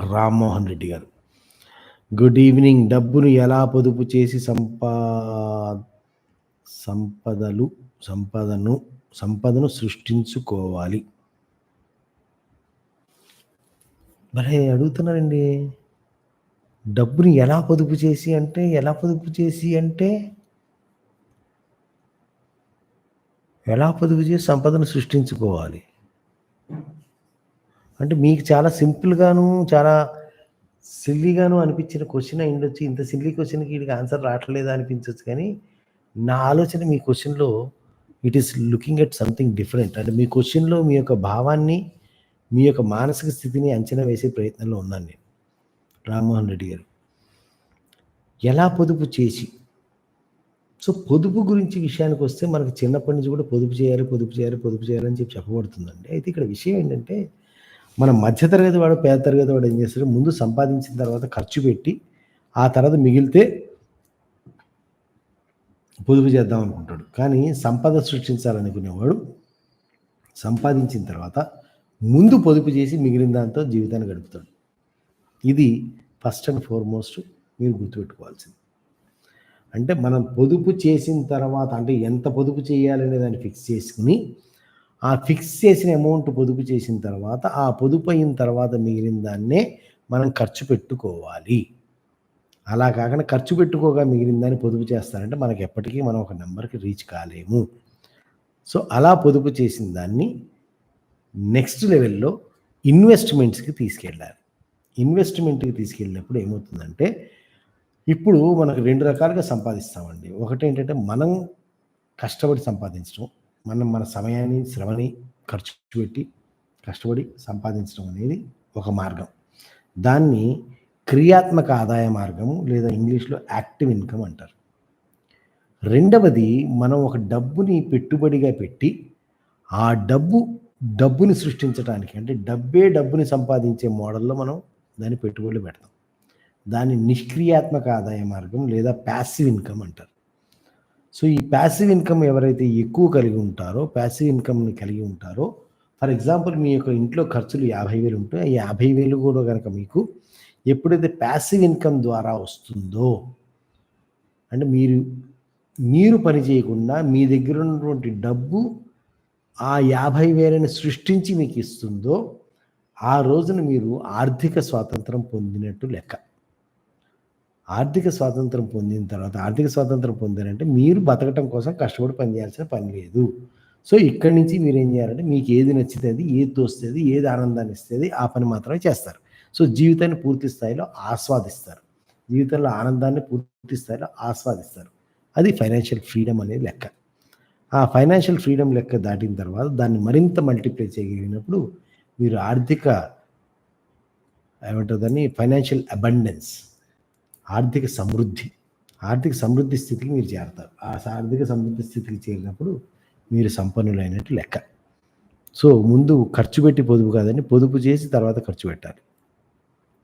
రామ్మోహన్ రెడ్డి గారు. Good evening డబ్బును ఎలా పొదుపు చేసి సంపా సంపదలు సంపదను సంపదను సృష్టించుకోవాలి? మరి అడుగుతున్నారండి. డబ్బుని ఎలా పొదుపు చేసి అంటే ఎలా పొదుపు చేసి అంటే ఎలా పొదుపు చేసి సంపదను సృష్టించుకోవాలి? అంటే మీకు చాలా సింపుల్గాను చాలా సిల్లీగాను అనిపించిన క్వశ్చన్ అయి వచ్చి ఇంత సిల్లీ క్వశ్చన్కి వీడికి ఆన్సర్ రావట్లేదా అనిపించవచ్చు కానీ నా ఆలోచన మీ క్వశ్చన్లో it is looking at something different. అంటే మీ క్వశ్చన్లో మీ యొక్క భావాన్ని మీ యొక్క మానసిక స్థితిని అంచనా వేసే ప్రయత్నంలో ఉన్నాను నేను. రామ్మోహన్ రెడ్డి గారు. ఎలా పొదుపు చేసి? సో పొదుపు గురించి విషయానికి వస్తే మనకు చిన్నప్పటి నుంచి కూడా పొదుపు చేయాలి పొదుపు చేయాలి పొదుపు చేయాలని చెప్పి చెప్పబడుతుందండి. అయితే ఇక్కడ విషయం ఏంటంటే మన మధ్యతరగతి వాడు పేద తరగతి వాడు ఏం చేస్తాడు? ముందు సంపాదించిన తర్వాత ఖర్చు పెట్టి ఆ తర్వాత మిగిలితే పొదుపు చేద్దాం అనుకుంటాడు. కానీ సంపద సృష్టించాలనుకునేవాడు సంపాదించిన తర్వాత ముందు పొదుపు చేసి మిగిలిన దాంతో జీవితాన్ని గడుపుతాడు. ఇది ఫస్ట్ అండ్ ఫార్మోస్ట్ మీరు గుర్తుపెట్టుకోవాల్సింది. అంటే మనం పొదుపు చేసిన తర్వాత అంటే ఎంత పొదుపు చేయాలనే దాన్ని ఫిక్స్ చేసుకుని ఆ ఫిక్స్ చేసిన అమౌంట్ పొదుపు చేసిన తర్వాత ఆ పొదుపు అయిన తర్వాత మిగిలిన దాన్నే మనం ఖర్చు పెట్టుకోవాలి. అలా కాకుండా ఖర్చు పెట్టుకోగా మిగిలిన దాన్ని పొదుపు చేస్తారంటే మనకి ఎప్పటికీ మనం ఒక నెంబర్కి రీచ్ కాలేము. సో అలా పొదుపు చేసిన దాన్ని నెక్స్ట్ లెవెల్లో ఇన్వెస్ట్మెంట్స్కి తీసుకెళ్ళాలి. ఇన్వెస్ట్మెంట్కి తీసుకెళ్ళినప్పుడు ఏమవుతుందంటే ఇప్పుడు మనకు రెండు రకాలుగా సంపాదిస్తామండి. ఒకటి ఏంటంటే మనం కష్టపడి సంపాదించడం మనం మన సమయాన్ని శ్రమని ఖర్చు పెట్టి కష్టపడి సంపాదించడం అనేది ఒక మార్గం. దాన్ని క్రియాత్మక ఆదాయ మార్గము లేదా ఇంగ్లీష్లో యాక్టివ్ ఇన్కమ్ అంటారు. రెండవది మనం ఒక డబ్బుని పెట్టుబడిగా పెట్టి ఆ డబ్బు డబ్బుని సృష్టించడానికి అంటే డబ్బే డబ్బుని సంపాదించే మోడల్లో మనం దాన్ని పెట్టుబడులు పెడతాం. దాన్ని నిష్క్రియాత్మక ఆదాయ మార్గం లేదా ప్యాసివ్ ఇన్కమ్ అంటారు. సో ఈ ప్యాసివ్ ఇన్కమ్ ఎవరైతే ఎక్కువ కలిగి ఉంటారో ప్యాసివ్ ఇన్కమ్ని కలిగి ఉంటారో ఫర్ ఎగ్జాంపుల్ మీ యొక్క ఇంట్లో ఖర్చులు యాభై వేలు ఉంటే ఆ యాభై వేలు కూడా కనుక మీకు ఎప్పుడైతే ప్యాసివ్ ఇన్కమ్ ద్వారా వస్తుందో అంటే మీరు మీరు పని చేయకుండా మీ దగ్గర ఉన్నటువంటి డబ్బు ఆ యాభై వేలని సృష్టించి మీకు ఇస్తుందో ఆ రోజున మీరు ఆర్థిక స్వాతంత్రం పొందినట్టు లెక్క. ఆర్థిక స్వాతంత్రం పొందిన తర్వాత ఆర్థిక స్వాతంత్రం పొందారంటే మీరు బతకటం కోసం కష్టపడి పని చేయాల్సిన పని లేదు. సో ఇక్కడి నుంచి మీరు ఏం చేయాలంటే మీకు ఏది నచ్చుతుంది ఏది తోస్తుంది ఏది ఆనందాన్ని ఇస్తుంది ఆ పని మాత్రమే చేస్తారు. సో జీవితాన్ని పూర్తి స్థాయిలో ఆస్వాదిస్తారు. జీవితంలో ఆనందాన్ని పూర్తి స్థాయిలో ఆస్వాదిస్తారు. అది ఫైనాన్షియల్ ఫ్రీడమ్ అనేది లెక్క. ఆ ఫైనాన్షియల్ ఫ్రీడమ్ లెక్క దాటిన తర్వాత దాన్ని మరింత మల్టిప్లై చేయగలిగినప్పుడు మీరు ఆర్థిక ఏమంటుందని ఫైనాన్షియల్ అబండెన్స్ ఆర్థిక సమృద్ధి ఆర్థిక సమృద్ధి స్థితికి మీరు చేరతారు. ఆ ఆర్థిక సమృద్ధి స్థితికి చేరినప్పుడు మీరు సంపన్నులైనట్టు లెక్క. సో ముందు ఖర్చు పెట్టి పొదుపు కాదని పొదుపు చేసి తర్వాత ఖర్చు పెట్టాలి.